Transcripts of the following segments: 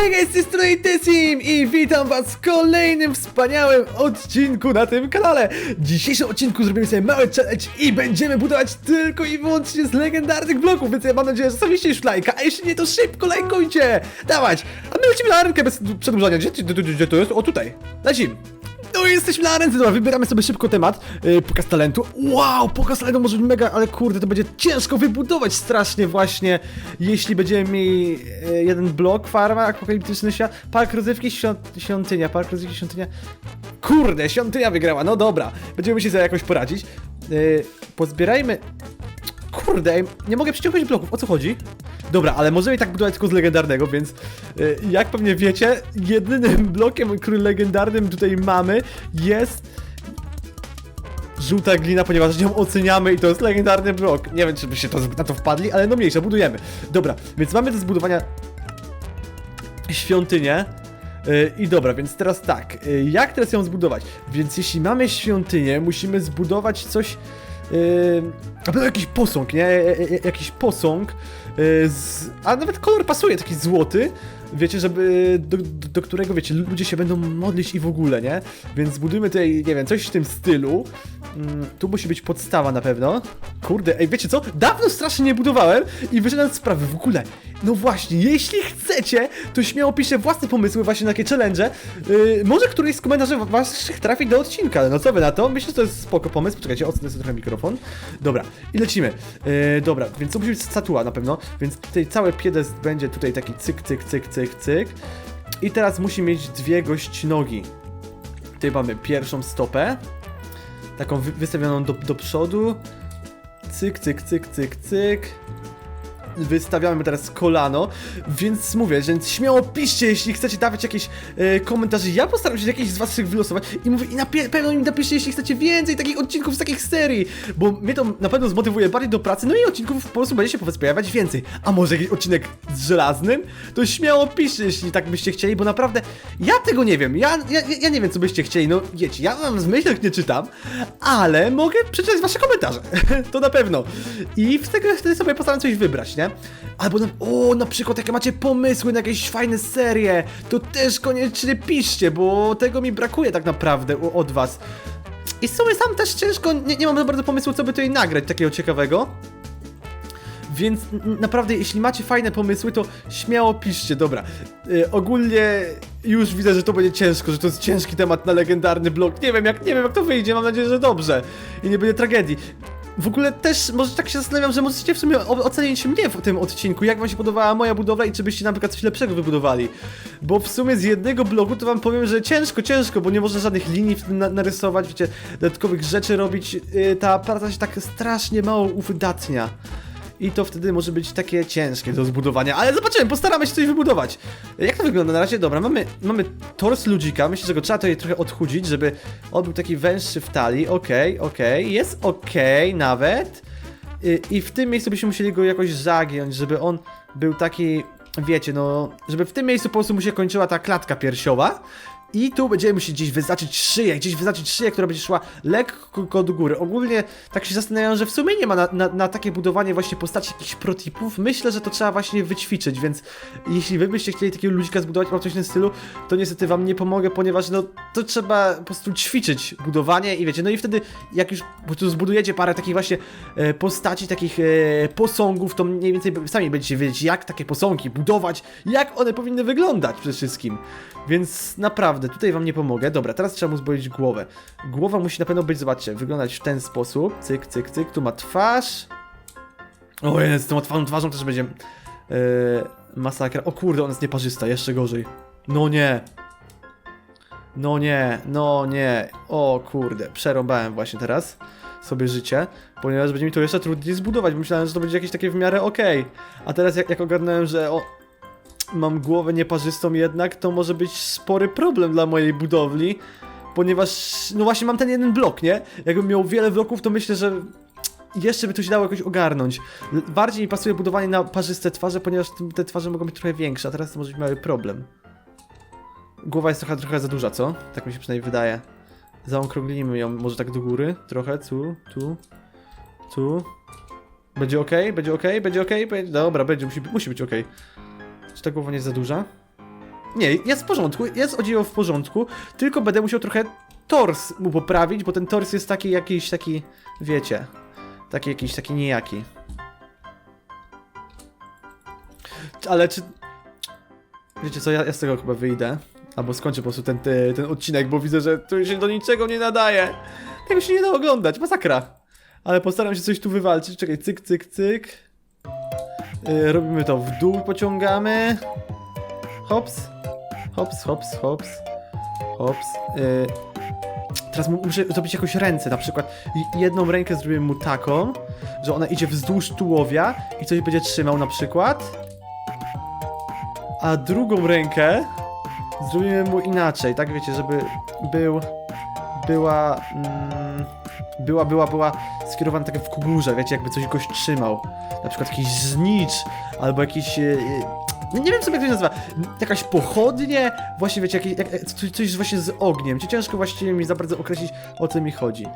Hej guys, z tej strony Tessim i witam was w kolejnym wspaniałym odcinku na tym kanale. W dzisiejszym odcinku zrobimy sobie mały challenge i będziemy budować tylko i wyłącznie z legendarnych bloków, więc ja mam nadzieję, że zostawiliście już lajka, a jeśli nie, to szybko lajkujcie! Dawać! A my lecimy na arenkę bez przedłużania. Gdzie, gdzie, gdzie to jest? O, tutaj. Lecimy. No i jesteśmy na arence, dobra, wybieramy sobie szybko temat. Yy, pokaz talentu. Wow, pokaz talentu może być mega, ale kurde, to będzie ciężko wybudować strasznie właśnie, jeśli będziemy mieli yy, jeden blok, farma, apokaliptyczny świat, park rozrywki, świąt, świątynia, park rozrywki, świątynia. Kurde, świątynia wygrała, no dobra, będziemy musieli sobie jakoś poradzić. Yy, pozbierajmy... Kurde, nie mogę przyciągnąć bloków, o co chodzi? Dobra, ale możemy i tak budować tylko z legendarnego, więc y, jak pewnie wiecie, jedynym blokiem, który legendarnym tutaj mamy jest żółta glina, ponieważ ją oceniamy i to jest legendarny blok. Nie wiem, czy byście to, na to wpadli, ale no mniejsza, budujemy. Dobra, więc mamy do zbudowania świątynię. Yy, I dobra, więc teraz tak, yy, jak teraz ją zbudować? Więc jeśli mamy świątynię, musimy zbudować coś, yy, jakiś posąg, nie? Jakiś posąg, yy, z, a nawet kolor pasuje, taki złoty, wiecie, żeby, do, do, do którego, wiecie, ludzie się będą modlić i w ogóle, nie? Więc zbudujmy tutaj, nie wiem, coś w tym stylu. Mm, tu musi być podstawa na pewno. Kurde, ej, wiecie co? Dawno strasznie nie budowałem i wyszedłem z sprawy w ogóle. No właśnie, jeśli chcecie, to śmiało piszcie własne pomysły właśnie na takie challenge. Yy, może któryś z komentarzy wa- waszych trafi do odcinka. No co wy na to? Myślę, że to jest spoko pomysł. Poczekajcie, odsunę sobie trochę mikrofon. Dobra, i lecimy. Yy, dobra, więc to musi być statua na pewno. Więc tutaj cały piedest będzie tutaj taki cyk, cyk, cyk, cyk, cyk. I teraz musi mieć dwie gościnogi. Tutaj mamy pierwszą stopę. Taką wy wystawioną do, do przodu. Cyk, cyk, cyk, cyk, cyk. Wystawiamy teraz kolano, więc mówię, że śmiało piszcie, jeśli chcecie dawać jakieś e, komentarze. Ja postaram się jakieś z was tych wylosować i mówię, i na pewno mi napiszcie, jeśli chcecie więcej takich odcinków z takich serii, bo mnie to na pewno zmotywuje bardziej do pracy, no i odcinków po prostu będzie się powiedz pojawiać więcej. A może jakiś odcinek z żelaznym? To śmiało piszcie, jeśli tak byście chcieli, bo naprawdę ja tego nie wiem. Ja, ja, ja nie wiem, co byście chcieli. No wiecie, ja wam z myślach nie czytam, ale mogę przeczytać wasze komentarze. to na pewno. I w tego wtedy sobie postaram coś wybrać, Albo o, na przykład jakie macie pomysły na jakieś fajne serie, to też koniecznie piszcie, bo tego mi brakuje tak naprawdę u- od was. I w sumie sam też ciężko, nie, nie mam za bardzo pomysłu, co by tutaj nagrać takiego ciekawego. Więc naprawdę, jeśli macie fajne pomysły, to śmiało piszcie, dobra. Y, ogólnie już widzę, że to będzie ciężko, że to jest ciężki temat na legendarny blog. Nie wiem jak, nie wiem jak to wyjdzie, mam nadzieję, że dobrze. I nie będzie tragedii. W ogóle też, może tak się zastanawiam, że możecie w sumie ocenić mnie w tym odcinku, jak wam się podobała moja budowla i czy byście na przykład coś lepszego wybudowali. Bo w sumie z jednego bloku to wam powiem, że ciężko, ciężko, bo nie można żadnych linii w tym na narysować, wiecie, dodatkowych rzeczy robić. Yy, ta praca się tak strasznie mało uwydatnia. I to wtedy może być takie ciężkie do zbudowania, ale zobaczymy, postaramy się coś wybudować. Jak to wygląda na razie? Dobra, mamy, mamy tors ludzika, myślę, że go trzeba tutaj trochę odchudzić, żeby on był taki węższy w talii, okej, okej, jest okej nawet. I, I w tym miejscu byśmy musieli go jakoś zagiąć, żeby on był taki, wiecie, no, żeby w tym miejscu po prostu mu się kończyła ta klatka piersiowa. I tu będziemy musieli gdzieś wyznaczyć szyję, gdzieś wyznaczyć szyję, która będzie szła lekko do góry. Ogólnie tak się zastanawiam, że w sumie nie ma na, na, na takie budowanie właśnie postaci jakichś protipów. Myślę, że to trzeba właśnie wyćwiczyć, więc jeśli wy byście chcieli takiego ludzika zbudować albo coś w tym stylu, to niestety wam nie pomogę, ponieważ no to trzeba po prostu ćwiczyć budowanie i wiecie, no i wtedy jak już po prostu zbudujecie parę takich właśnie e, postaci, takich e, posągów, to mniej więcej sami będziecie wiedzieć, jak takie posągi budować, jak one powinny wyglądać przede wszystkim. Więc naprawdę, tutaj wam nie pomogę. Dobra, teraz trzeba mu zbroić głowę. Głowa musi na pewno być, zobaczcie, wyglądać w ten sposób. Cyk, cyk, cyk. Tu ma twarz. O jest, z tą otwartą twarzą też będzie yy, masakra. O kurde, ona jest nieparzysta, jeszcze gorzej. No nie. No nie, no nie. O kurde, przerąbałem właśnie teraz sobie życie, ponieważ będzie mi to jeszcze trudniej zbudować. Myślałem, że to będzie jakieś takie w miarę okej. A teraz jak, jak ogarnąłem, że o, mam głowę nieparzystą jednak, to może być spory problem dla mojej budowli, ponieważ, no właśnie mam ten jeden blok, nie? Jakbym miał wiele bloków, to myślę, że jeszcze by to się dało jakoś ogarnąć. Bardziej mi pasuje budowanie na parzyste twarze, ponieważ te twarze mogą być trochę większe, a teraz to może być mały problem. Głowa jest trochę, trochę za duża, co? Tak mi się przynajmniej wydaje. Zaokrąglimy ją może tak do góry, trochę, tu, tu, tu. Będzie ok? Będzie ok? Będzie ok? Będzie... Dobra, będzie, musi, musi być ok. Czy ta głowa nie jest za duża? Nie, jest w porządku, jest o dziwo w porządku, tylko będę musiał trochę tors mu poprawić, bo ten tors jest taki jakiś, taki, wiecie, taki jakiś, taki niejaki. Ale czy... Wiecie co, ja, ja z tego chyba wyjdę. Albo skończę po prostu ten, ten, ten odcinek, bo widzę, że to się do niczego nie nadaje. Tego się nie da oglądać, masakra. Ale postaram się coś tu wywalczyć. Czekaj, cyk, cyk, cyk. Yy, robimy to w dół, pociągamy. Hops. Hops, hops, hops. Hops. Yy. Teraz mu- muszę zrobić jakoś ręce, na przykład jedną rękę zrobię mu taką, że ona idzie wzdłuż tułowia i coś będzie trzymał na przykład. A drugą rękę zrobimy mu inaczej, tak wiecie, żeby był, była, mm, była, była, była skierowana tak w górze, wiecie, jakby coś goś trzymał. Na przykład jakiś znicz, albo jakiś, e, nie wiem sobie jak to się nazywa, jakaś pochodnie, właśnie wiecie, jakieś, jak, coś, coś właśnie z ogniem. Ci ciężko właściwie mi za bardzo określić o co mi chodzi.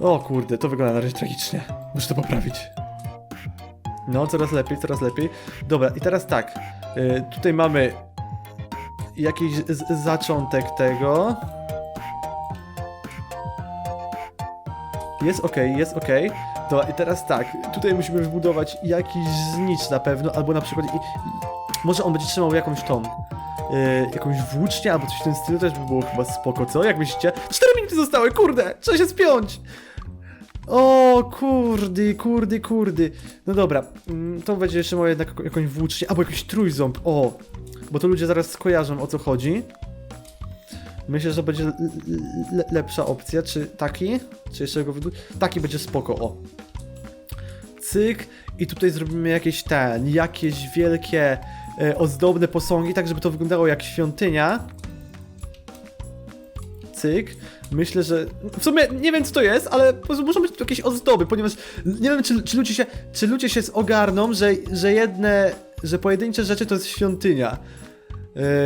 O kurde, to wygląda na razie tragicznie. Muszę to poprawić. No, coraz lepiej, coraz lepiej. Dobra, i teraz tak. y, tutaj mamy jakiś zaczątek tego. Jest ok, jest ok. Dobra, i teraz tak. Tutaj musimy wybudować jakiś znicz na pewno, albo na przykład. I, i, może on będzie trzymał jakąś tą. y, jakąś włócznię albo coś w tym stylu też by było chyba spoko, co? Jak myślicie? 4 minuty zostały, kurde! Trzeba się spiąć! O, kurdy, kurdy, kurdy. No dobra, mm, to będzie jeszcze moja jednak jakąś włócznię, albo jakiś trójząb, o. Bo to ludzie zaraz skojarzą o co chodzi. Myślę, że będzie le- le- lepsza opcja, czy taki? Czy jeszcze go wydu... Taki będzie spoko, o. Cyk. I tutaj zrobimy jakieś ten, jakieś wielkie e, ozdobne posągi, tak żeby to wyglądało jak świątynia. Cyk. Myślę, że. W sumie nie wiem co to jest, ale muszą być jakieś ozdoby, ponieważ nie wiem, czy, czy, ludzie, się, czy ludzie się ogarną, że, że jedne, że pojedyncze rzeczy to jest świątynia.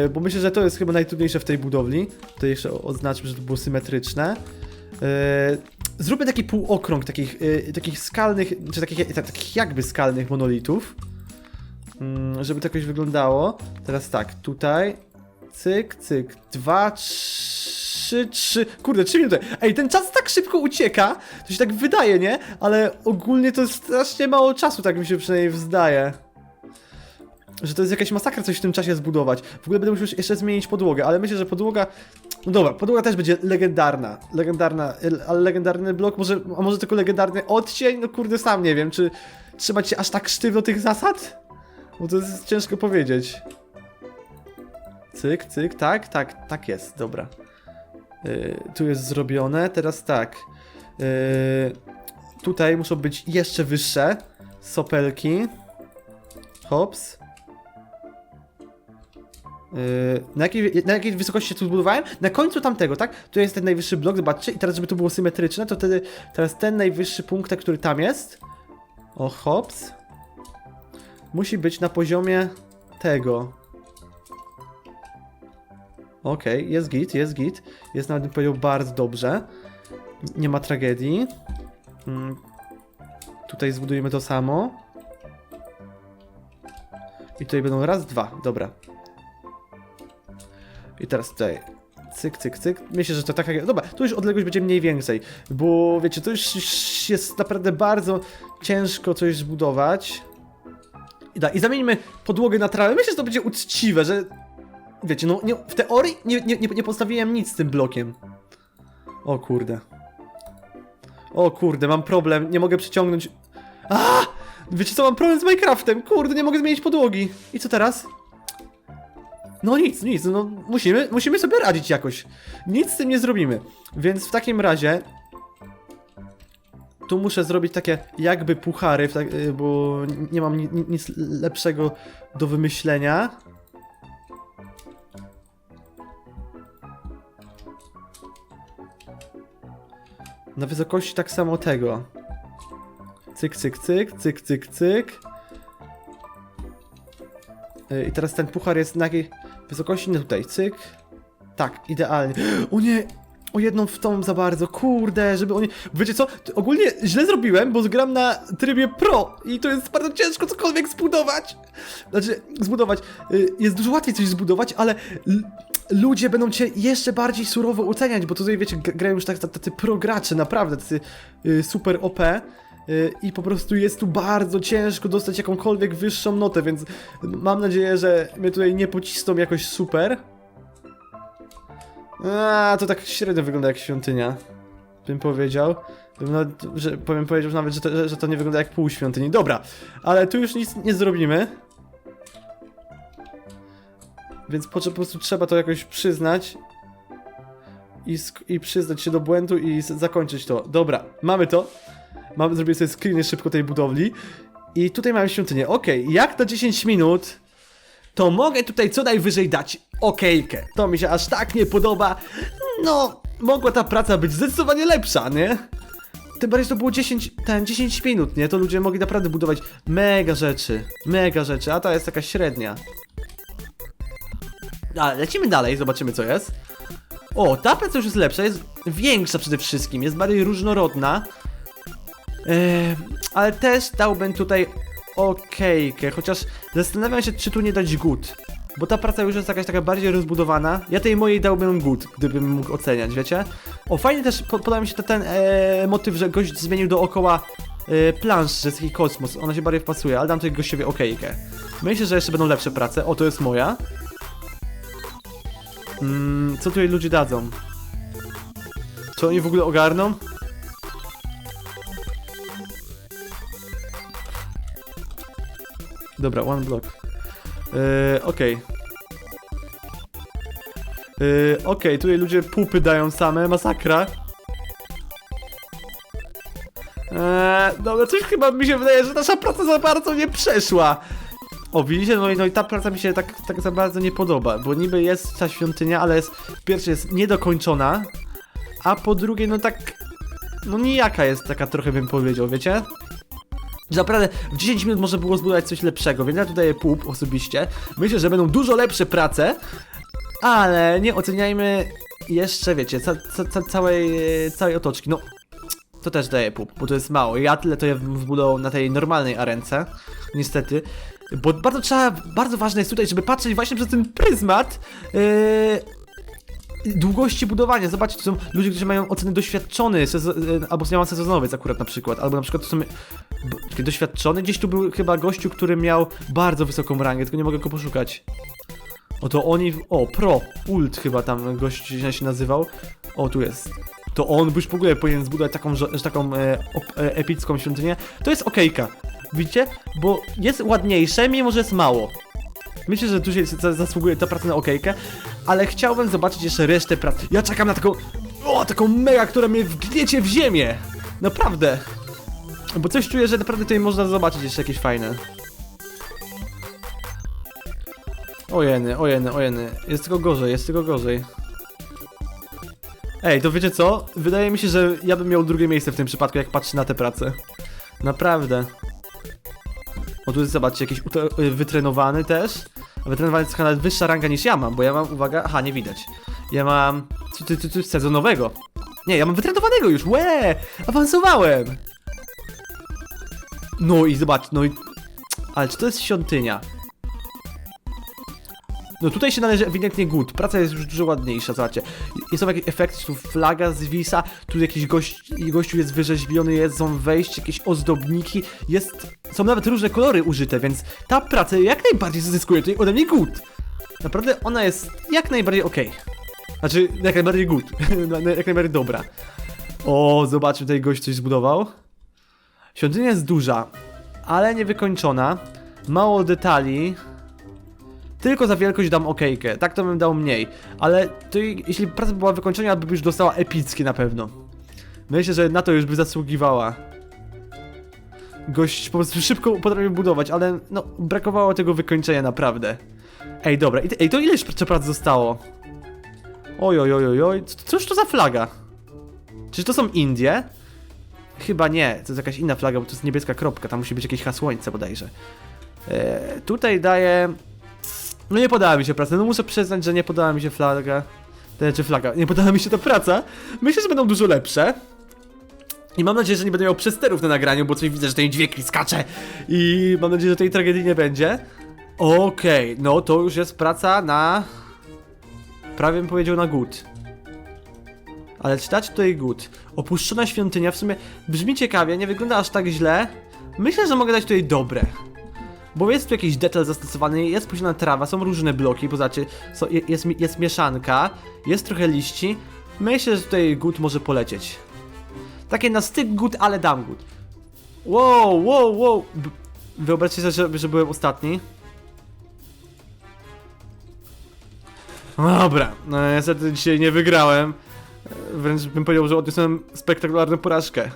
Yy, bo myślę, że to jest chyba najtrudniejsze w tej budowli. Tutaj jeszcze o- oznaczmy, że to było symetryczne. Yy, zróbmy taki półokrąg takich, yy, takich skalnych, czy takich, tak- takich jakby skalnych monolitów. Mm, żeby to jakoś wyglądało. Teraz tak, tutaj. Cyk, cyk. Dwa, trzy, trzy. Kurde, trzy minuty. Ej, ten czas tak szybko ucieka. To się tak wydaje, nie? Ale ogólnie to jest strasznie mało czasu, tak mi się przynajmniej zdaje. Że to jest jakaś masakra coś w tym czasie zbudować. W ogóle będę musiał jeszcze zmienić podłogę, ale myślę, że podłoga. No dobra, podłoga też będzie legendarna. Legendarna, ale legendarny blok, może, a może tylko legendarny odcień? No kurde, sam nie wiem, czy trzymać się aż tak sztywno tych zasad? Bo to jest ciężko powiedzieć. Cyk, cyk, tak, tak, tak jest, dobra. Yy, tu jest zrobione, teraz tak. Yy, tutaj muszą być jeszcze wyższe sopelki. Hops. Yy, na, jakiej, na jakiej wysokości tu zbudowałem? Na końcu tamtego, tak? Tu jest ten najwyższy blok, zobaczcie. I teraz, żeby to było symetryczne, to wtedy teraz ten najwyższy punkt, który tam jest. O, hops. Musi być na poziomie tego. Okej, jest git, jest git. Jest nawet bym powiedział bardzo dobrze. Nie ma tragedii. Mm. Tutaj zbudujemy to samo. I tutaj będą raz, dwa, dobra. I teraz tutaj. Cyk, cyk, cyk. Myślę, że to taka. Dobra, tu już odległość będzie mniej więcej. Bo wiecie, to już jest naprawdę bardzo ciężko coś zbudować. I, da, I zamieńmy podłogę na trawę. Myślę, że to będzie uczciwe, że. Wiecie, no nie, w teorii nie, nie, nie, nie postawiłem nic z tym blokiem. O kurde. O kurde, mam problem. Nie mogę przyciągnąć. A! Wiecie co, mam problem z Minecraftem. Kurde, nie mogę zmienić podłogi. I co teraz? No nic, nic, no musimy, musimy sobie radzić jakoś. Nic z tym nie zrobimy. Więc w takim razie tu muszę zrobić takie jakby puchary, tak, y, bo nie mam ni ni- nic lepszego do wymyślenia. Na wysokości tak samo tego. Cyk, cyk, cyk, cyk, cyk, cyk. Y, I teraz ten puchar jest na jakiej wysokości? No tutaj, cyk. Tak, idealnie. O nie! o jedną w tą za bardzo, kurde, żeby oni... Wiecie co, ogólnie źle zrobiłem, bo gram na trybie pro i to jest bardzo ciężko cokolwiek zbudować. Znaczy, zbudować, y, jest dużo łatwiej coś zbudować, ale ludzie będą cię jeszcze bardziej surowo oceniać, bo tutaj, wiecie, grają już tak, tacy pro gracze, naprawdę, tacy y, super OP. y, I po prostu jest tu bardzo ciężko dostać jakąkolwiek wyższą notę, więc mam nadzieję, że mnie tutaj nie pocisną jakoś super. A, to tak średnio wygląda jak świątynia. Bym powiedział. Nawet, że, powiem powiedział że nawet, że to, że- to nie wygląda jak pół świątyni. Dobra, ale tu już nic nie zrobimy. Więc po, po prostu trzeba to jakoś przyznać. I, I przyznać się do błędu i zakończyć to. Dobra, mamy to. Mamy, zrobię sobie screeny szybko tej budowli. I tutaj mamy świątynię. Okej, jak na 10 minut to mogę tutaj co najwyżej dać okejkę. To mi się aż tak nie podoba. No, mogła ta praca być zdecydowanie lepsza, nie? Tym bardziej to było 10, ten 10 minut, nie? To ludzie mogli naprawdę budować mega rzeczy. Mega rzeczy, a ta jest taka średnia. Ale lecimy dalej, zobaczymy co jest. O, ta praca już jest lepsza, jest większa przede wszystkim, jest bardziej różnorodna. Eee, ale też dałbym tutaj okejkę, chociaż zastanawiam się, czy tu nie dać good. Bo ta praca już jest jakaś taka bardziej rozbudowana. Ja tej mojej dałbym good, gdybym mógł oceniać, wiecie? O, fajnie też po- podoba mi się ten e, motyw, że gość zmienił dookoła e, plansz, że jest taki kosmos. Ona się bardziej wpasuje, ale dam tutaj gościowi okejkę. Myślę, że jeszcze będą lepsze prace. O, to jest moja. Mm, co tutaj ludzie dadzą? Co oni w ogóle ogarną? Dobra, one block. Yy, okej. Yy, okej, tutaj ludzie pupy dają same, masakra. Eee, dobra, coś chyba mi się wydaje, że nasza praca za bardzo nie przeszła. O, widzicie? No i, no i ta praca mi się tak, tak za bardzo nie podoba, bo niby jest ta świątynia, ale jest, pierwsze jest niedokończona, a po drugie, no tak, no nijaka jest taka trochę bym powiedział, wiecie? Naprawdę w 10 minut można było zbudować coś lepszego, więc ja tu daję pół osobiście. Myślę, że będą dużo lepsze prace, ale nie oceniajmy jeszcze, wiecie, ca, ca, ca, całej, całej otoczki. No, to też daję pół, bo to jest mało. Ja tyle to ja zbudował na tej normalnej arence, niestety. Bo bardzo trzeba, bardzo ważne jest tutaj, żeby patrzeć właśnie przez ten pryzmat yy, długości budowania. Zobaczcie, to są ludzie, którzy mają oceny doświadczony, sezo- yy, albo miała sezonowiec akurat na przykład, albo na przykład to są doświadczony. Gdzieś tu był chyba gościu, który miał bardzo wysoką rangę, tylko nie mogę go poszukać. Oto oni, o, pro, ult chyba tam gość się nazywał. O, tu jest. To on już w ogóle powinien zbudować taką, taką e, op, e, epicką świątynię. To jest okejka. Widzicie? Bo jest ładniejsze, mimo że jest mało. Myślę, że tu się za- zasługuje ta praca na okejkę, ale chciałbym zobaczyć jeszcze resztę prac. Ja czekam na taką, o, taką mega, która mnie wgniecie w ziemię. Naprawdę. Bo coś czuję, że naprawdę tutaj można zobaczyć jeszcze jakieś fajne. Ojeny, ojeny, ojeny. Jest tylko gorzej, jest tylko gorzej. Ej, to wiecie co? Wydaje mi się, że ja bym miał drugie miejsce w tym przypadku, jak patrzę na te prace. Naprawdę. O, tu zobaczcie, jakiś y, wytrenowany też. A wytrenowany jest nawet wyższa ranga niż ja mam, bo ja mam, uwaga, aha, nie widać. Ja mam... Sezonowego. Nie, ja mam wytrenowanego już, łe! Awansowałem! No i zobacz, no i... Ale czy to jest świątynia? No tutaj się należy ewidentnie good. Praca jest już dużo ładniejsza, zobaczcie. I są jakieś efekty, tu flaga zwisa, tu jakiś gość, gościu jest wyrzeźbiony, jest, są wejście, jakieś ozdobniki, jest... Są nawet różne kolory użyte, więc ta praca jak najbardziej zyskuje tutaj ode mnie good. Naprawdę ona jest jak najbardziej okej. Znaczy, jak najbardziej good. jak najbardziej dobra. O, zobaczmy, tutaj gość coś zbudował. Świątynia jest duża, ale niewykończona. Mało detali. Tylko za wielkość dam okejkę. Tak to bym dał mniej. Ale to, jeśli praca była wykończona, by już dostała epickie na pewno. Myślę, że na to już by zasługiwała. Gość po prostu szybko potrafił budować, ale no, brakowało tego wykończenia naprawdę. Ej, dobra, ej, to ile jeszcze prac zostało? Oj, oj, oj, oj, oj, cóż to za flaga? Czy to są Indie? Chyba nie, to jest jakaś inna flaga, bo to jest niebieska kropka, tam musi być jakieś hasłońce bodajże. E, tutaj daję... No nie podała mi się praca, no muszę przyznać, że nie podała mi się flaga. Te czy flaga. Nie podoba mi się ta praca. Myślę, że będą dużo lepsze. I mam nadzieję, że nie będę miał przesterów na nagraniu, bo coś widzę, że tutaj dźwięk skacze. I mam nadzieję, że tej tragedii nie będzie. Okej, no to już jest praca na... Prawie bym powiedział na good. Ale czy dać tutaj good? Opuszczona świątynia w sumie brzmi ciekawie, nie wygląda aż tak źle. Myślę, że mogę dać tutaj dobre. Bo jest tu jakiś detal zastosowany, jest posiadana trawa, są różne bloki, poznacie, so, je- jest, jest mieszanka, jest trochę liści. Myślę, że tutaj good może polecieć. Takie na styk good, ale dam good. Wow, wow, wow. Wyobraźcie sobie, że, że byłem ostatni. No Dobra, no niestety dzisiaj nie wygrałem. Wręcz bym powiedział, że odniosłem spektakularną porażkę.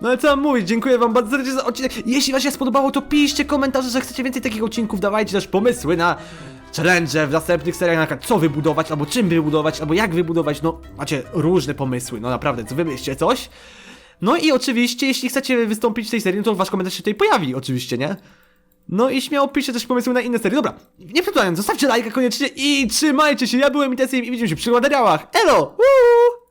No ale co mam mówić, dziękuję wam bardzo serdecznie za odcinek. Jeśli wam się spodobało, to piszcie komentarze, że chcecie więcej takich odcinków, dawajcie też pomysły na challenge w następnych seriach, na co wybudować, albo czym wybudować, albo jak wybudować, no macie różne pomysły, no naprawdę, co wymyślcie coś. No i oczywiście, jeśli chcecie wystąpić w tej serii, no to wasz komentarz się tutaj pojawi, oczywiście, nie? No i śmiało piszcie też pomysły na inne serie. Dobra, nie przedłużając, zostawcie lajka koniecznie i trzymajcie się, ja byłem Itesem i widzimy się przy materiałach. Elo! Woo!